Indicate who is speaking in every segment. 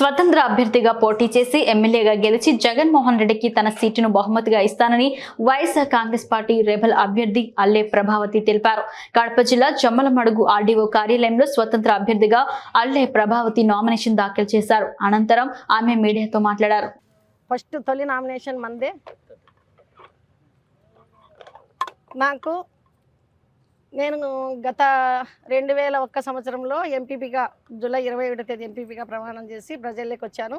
Speaker 1: స్వతంత్ర అభ్యర్థిగా పోటీ చేసి ఎమ్మెల్యేగా గెలిచి జగన్మోహన్ రెడ్డికి తన సీటును బహుమతిగా ఇస్తానని వైఎస్ఆర్ కాంగ్రెస్ పార్టీ రెబల్ అభ్యర్థి అల్లే ప్రభావతి తెలిపారు. కడప జిల్లా జమ్మలమడుగు ఆర్డీఓ కార్యాలయంలో స్వతంత్ర అభ్యర్థిగా అల్లే ప్రభావతి నామినేషన్ దాఖలు చేశారు. అనంతరం ఆమె మీడియాతో మాట్లాడారు.
Speaker 2: ఫస్ట్ తొలి నామినేషన్ మందే. నాకు నేను గత రెండు వేల ఒక్క సంవత్సరంలో ఎంపీపీగా జూలై ఇరవై ఒకటో తేదీ ఎంపీపీగా ప్రమాణం చేసి ప్రజల్లోకి వచ్చాను.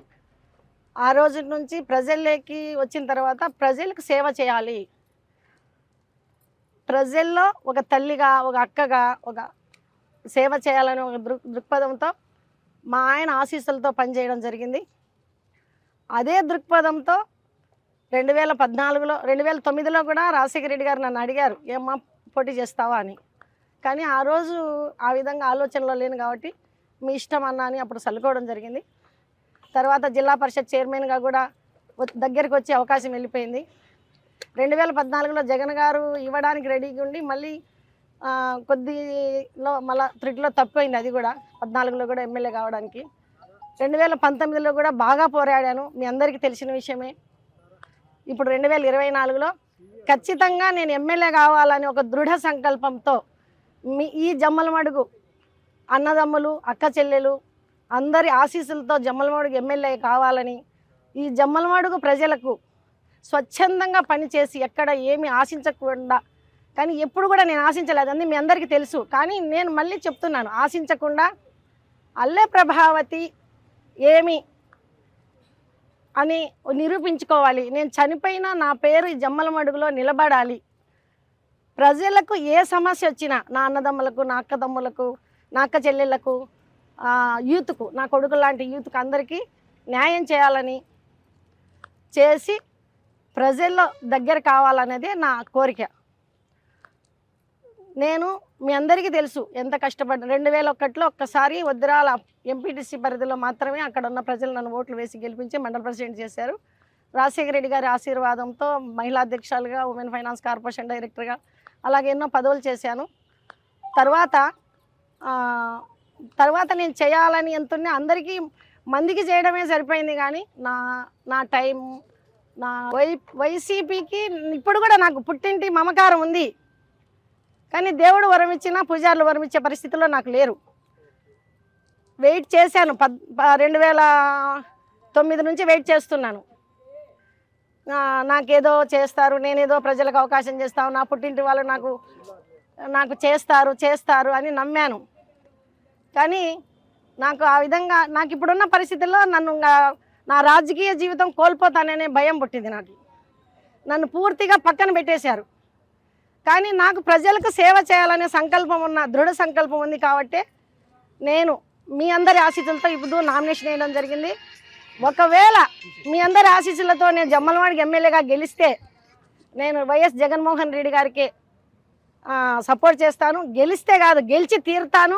Speaker 2: ఆ రోజు నుంచి ప్రజల్లోకి వచ్చిన తర్వాత ప్రజలకు సేవ చేయాలి. ప్రజల్లో ఒక తల్లిగా ఒక అక్కగా ఒక సేవ చేయాలనే ఒక దృక్ దృక్పథంతో మా ఆయన ఆశీస్సులతో పనిచేయడం జరిగింది. అదే దృక్పథంతో రెండు వేల పద్నాలుగులో రెండు వేల తొమ్మిదిలో కూడా రాజశేఖర రెడ్డి గారు నన్ను అడిగారు ఏమ్మా పోటీ చేస్తావా అని. కానీ ఆ రోజు ఆ విధంగా ఆలోచనలో లేను కాబట్టి మీ ఇష్టం అన్నా అని అప్పుడు చల్లుకోవడం జరిగింది. తర్వాత జిల్లా పరిషత్ చైర్మన్గా కూడా దగ్గరికి వచ్చే అవకాశం వెళ్ళిపోయింది. రెండు వేల పద్నాలుగులో జగన్ గారు ఇవ్వడానికి రెడీగా ఉండి మళ్ళీ కొద్దిలో మళ్ళా త్రిట్లో తప్పిపోయింది అది కూడా. పద్నాలుగులో కూడా ఎమ్మెల్యే కావడానికి. రెండు వేల పంతొమ్మిదిలో కూడా బాగా పోరాడాను. మీ అందరికీ తెలిసిన విషయమే. ఇప్పుడు రెండు వేల ఇరవై నాలుగులో ఖచ్చితంగా నేను ఎమ్మెల్యే కావాలని ఒక దృఢ సంకల్పంతో మీ ఈ జమ్మలమడుగు అన్నదమ్ములు అక్క చెల్లెలు అందరి ఆశీస్సులతో జమ్మలమడుగు ఎమ్మెల్యే కావాలని ఈ జమ్మలమడుగు ప్రజలకు స్వచ్ఛందంగా పనిచేసి ఎక్కడ ఏమి ఆశించకుండా కానీ ఎప్పుడు కూడా నేను ఆశించలేదు. అని మీ అందరికీ తెలుసు. కానీ నేను మళ్ళీ చెప్తున్నాను ఆశించకుండా అల్లె ప్రభావతి ఏమి అని నిరూపించుకోవాలి. నేను చనిపోయినా నా పేరు జమ్మల జమ్మలమడుగులో నిలబడాలి. ప్రజలకు ఏ సమస్య వచ్చినా నా అన్నదమ్ములకు నా అక్కదమ్ములకు నా అక్క చెల్లెళ్ళకు యూత్కు నా కొడుకు లాంటి యూత్కు అందరికీ న్యాయం చేయాలని చేసి ప్రజల్లో దగ్గర కావాలనేదే నా కోరిక. నేను మీ అందరికీ తెలుసు ఎంత కష్టపడ్డా. రెండు వేల ఒకటిలో ఒక్కసారి వద్రాల ఎంపీటీసీ పరిధిలో మాత్రమే అక్కడ ఉన్న ప్రజలు నన్ను ఓట్లు వేసి గెలిపించి మండల ప్రెసిడెంట్ చేశారు. రాజశేఖర రెడ్డి గారి ఆశీర్వాదంతో మహిళా అధ్యక్షులుగా ఉమెన్ ఫైనాన్స్ కార్పొరేషన్ డైరెక్టర్గా అలాగే ఎన్నో పదవులు చేశాను. తర్వాత తర్వాత నేను చేయాలని ఎంతున్నా అందరికీ మందికి చేయడమే సరిపోయింది కానీ నా నా టైం నా వై వైసీపీకి ఇప్పుడు కూడా నాకు పుట్టింటి మమకారం ఉంది. కానీ దేవుడు వరం ఇచ్చినా పూజారులు వరం ఇచ్చే పరిస్థితిలో నాకు లేరు. వెయిట్ చేశాను. పద్ ప- రెండు వేల తొమ్మిది నుంచి వెయిట్ చేస్తున్నాను. నాకేదో చేస్తారు నేనేదో ప్రజలకు అవకాశం చేస్తాను నా పుట్టింటి వాళ్ళు నాకు నాకు చేస్తారు చేస్తారు అని నమ్మాను. కానీ నాకు ఆ విధంగా నాకు ఇప్పుడున్న పరిస్థితుల్లో నన్ను ఇంకా- నా రాజకీయ జీవితం కోల్పోతాననే భయం పుట్టింది నాకు. నన్ను పూర్తిగా పక్కన పెట్టేశారు. కానీ నాకు ప్రజలకు సేవ చేయాలనే సంకల్పం ఉన్న దృఢ సంకల్పం ఉంది కాబట్టి నేను మీ అందరి ఆశీస్సులతో ఇప్పుడు నామినేషన్ వేయడం జరిగింది. ఒకవేళ మీ అందరి ఆశీస్సులతో నేను జమ్మలవాడికి ఎమ్మెల్యేగా గెలిస్తే నేను వైఎస్ జగన్మోహన్ రెడ్డి గారికి సపోర్ట్ చేస్తాను. గెలిస్తే కాదు గెలిచి తీరుతాను.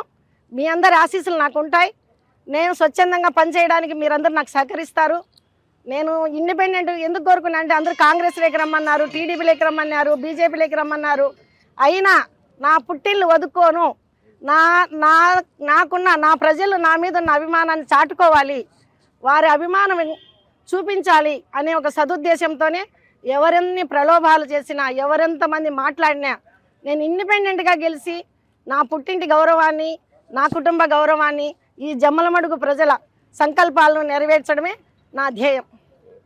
Speaker 2: మీ అందరి ఆశీస్సులు నాకు ఉంటాయి నేను స్వచ్ఛందంగా పనిచేయడానికి మీరందరూ నాకు సహకరిస్తారు. నేను ఇండిపెండెంట్ ఎందుకు కోరుకున్నా అంటే అందరూ కాంగ్రెస్లోకి రమ్మన్నారు టీడీపీలోకి రమ్మన్నారు బీజేపీలోకి రమ్మన్నారు. అయినా నా పుట్టిల్లు వదుకోను నా నా నాకున్న నా ప్రజలు నా మీద ఉన్న అభిమానాన్ని చాటుకోవాలి. వారి అభిమానం చూపించాలి అనే ఒక సదుద్దేశంతోనే ఎవరెన్ని ప్రలోభాలు చేసినా ఎవరెంతమంది మాట్లాడినా నేను ఇండిపెండెంట్గా గెలిచి నా పుట్టింటి గౌరవాన్ని నా కుటుంబ గౌరవాన్ని ఈ జమ్మలమడుగు ప్రజల సంకల్పాలను నెరవేర్చడమే నా ధ్యేయం.